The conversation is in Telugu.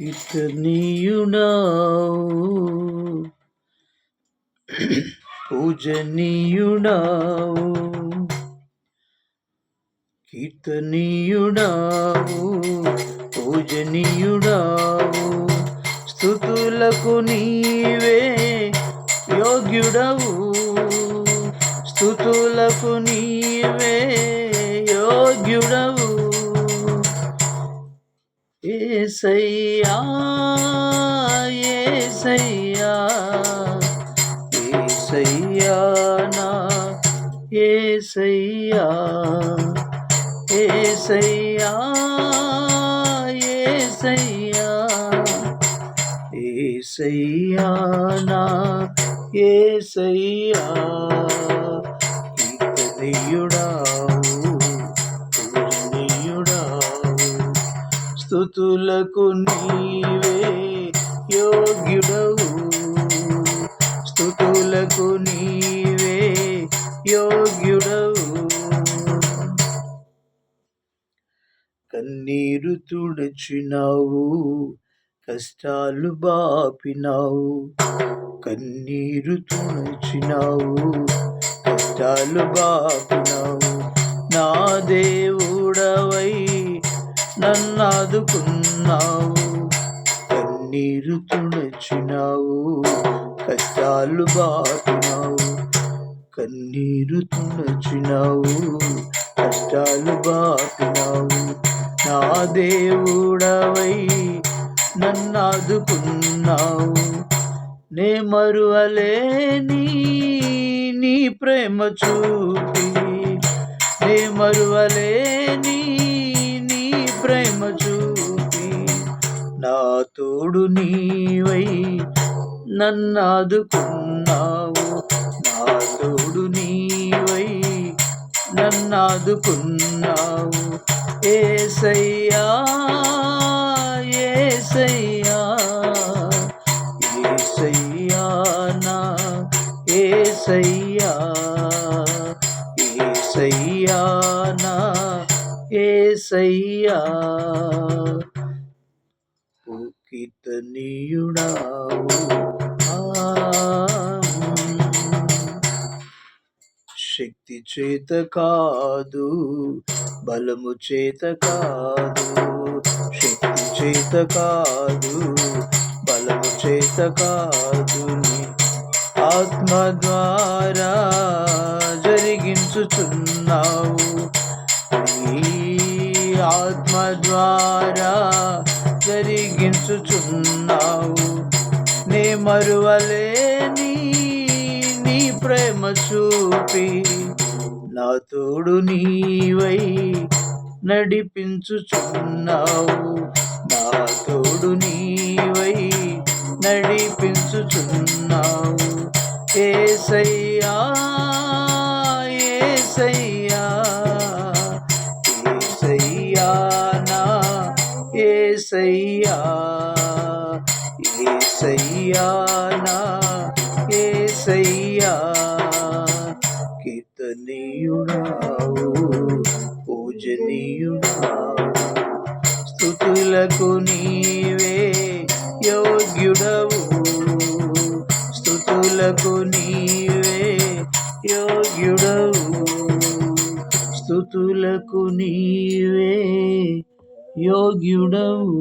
కీర్తనీయుడావు పూజనీయుడావు కీర్తనీయుడావు పూజనీయుడావు స్థుతులకు నీవే యోగ్యుడవు. స్థుతులకు నీవే యోగ్యుడవు. ఏసయ్యా ఏసయ్యా ఏసయ్యా నా ఏసయ్యా ఏసయ్యా ఏసయ్యా ఏసయ్యా నా ఏసయ్యా స్థుతులకు నీవే యోగ్యుడవు. స్థుతులకు నీవే యోగ్యుడవు. కన్నీరు తుడచినావు కష్టాలు బాపినావు. కన్నీరు తుడచినావు కష్టాలు బాపినావు. నా దేవు నన్నాదుకున్నావు కన్నీరు తుణచినావు కష్టాలు బాటినావు కన్నీరు తుణచినావు కష్టాలు బాటినావు నా దేవుడవై నన్నాదుకున్నావు. నే మరువలేని నీ ప్రేమ చూపి. నే మరువలేని ప్రేమ చూపి నా తోడు నీవై నన్నాదుకున్నావు. నా తోడు నీవై నన్నాదుకున్నావు. ఏసయ్యా ఏసయ్యా ఏసయ్యా నా ఏసయ్యా ఏసయ్యా నా ఏసయ్యా. కీర్తనీయుడావు శక్తి చేత కాదు బలము చేత కాదు. శక్తి చేత కాదు బలము చేత కాదు. ఆత్మ ద్వారా జరిగించుచున్నావు. ఆత్మ ద్వారా జరిగించుచున్నావు నే మరువలేని నీ ప్రేమ చూపి నా తోడు నీవై నడిపించుచున్నావు. నా తోడు నీవై నడిపించుచున్నావు. ఏసయ్యా ఏసయ్యా ఏసయ్యా. ఏసయ్యానా ఏసయ్యా కీర్తనీయుడావు పూజనీయుడావు స్థుతులకు నీవే యోగ్యుడవు స్థుతులకు నీవే యోగ్యుడవు స్థుతులకు నీవే యోగ్యుడవు.